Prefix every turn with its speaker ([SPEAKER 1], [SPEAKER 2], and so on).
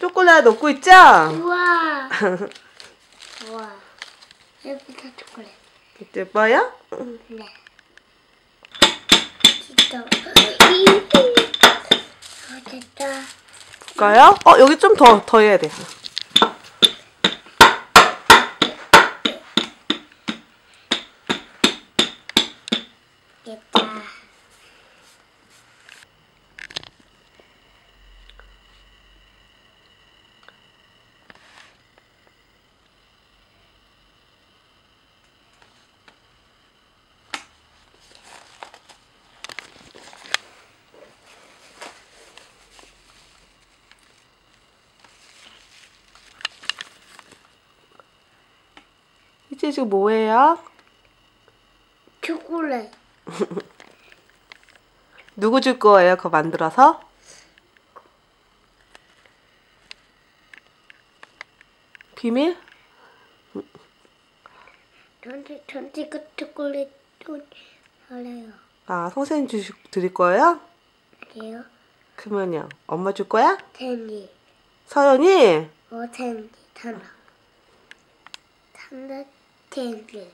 [SPEAKER 1] 초콜릿 넣고 있죠?
[SPEAKER 2] 우와. 우와. 여기다 초콜릿.
[SPEAKER 1] 예뻐요?
[SPEAKER 2] 네. 진짜. 이. 어, 됐다.
[SPEAKER 1] 볼까요? 어, 여기 좀 더, 더 해야 돼.
[SPEAKER 2] 됐다.
[SPEAKER 1] 이제 지금 뭐해요?
[SPEAKER 2] 초콜릿.
[SPEAKER 1] 누구 줄 거예요? 그거 만들어서? 비밀?
[SPEAKER 2] 전체 전체 그 초콜릿 또 잘해요.
[SPEAKER 1] 아, 선생님 주시, 드릴 거예요?
[SPEAKER 2] 그래요?
[SPEAKER 1] 그러면요. 엄마 줄 거야?
[SPEAKER 2] 텐디.
[SPEAKER 1] 서연이?
[SPEAKER 2] 어 텐디. 탄다. 탄다 텐디.